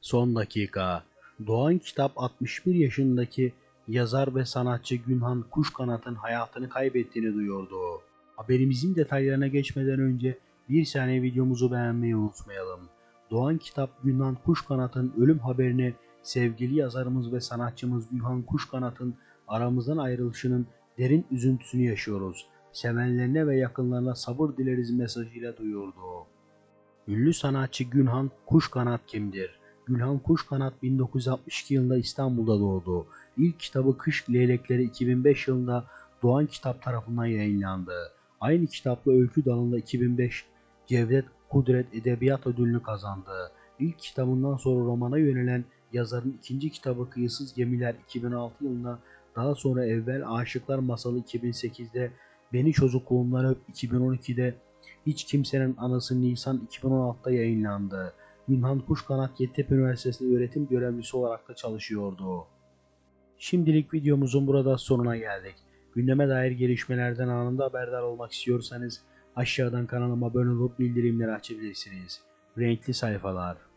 Son dakika. Doğan Kitap 61 yaşındaki yazar ve sanatçı Günhan Kuşkanat'ın hayatını kaybettiğini duyurdu. Haberimizin detaylarına geçmeden önce bir saniye videomuzu beğenmeyi unutmayalım. Doğan Kitap Günhan Kuşkanat'ın ölüm haberini sevgili yazarımız ve sanatçımız Günhan Kuşkanat'ın aramızdan ayrılışının derin üzüntüsünü yaşıyoruz. Sevenlerine ve yakınlarına sabır dileriz mesajıyla duyurdu. Ünlü sanatçı Günhan Kuşkanat kimdir? Gülhan Kuşkanat 1962 yılında İstanbul'da doğdu. İlk kitabı Kış Leylekleri 2005 yılında Doğan Kitap tarafından yayınlandı. Aynı kitapla öykü dalında 2005 Cevdet Kudret Edebiyat Ödülünü kazandı. İlk kitabından sonra romana yönelen yazarın ikinci kitabı Kıyısız Gemiler 2006 yılında daha sonra Evvel Aşıklar Masalı 2008'de Beni Çocukluğumdan Öp 2012'de Hiç Kimsenin Anası Nisan 2016'da yayınlandı. Günhan Kuşkanat Yeditepe Üniversitesi'nde öğretim görevlisi olarak da çalışıyordu. Şimdilik videomuzun burada sonuna geldik. Gündeme dair gelişmelerden anında haberdar olmak istiyorsanız aşağıdan kanalıma abone olup bildirimleri açabilirsiniz. Renkli sayfalar.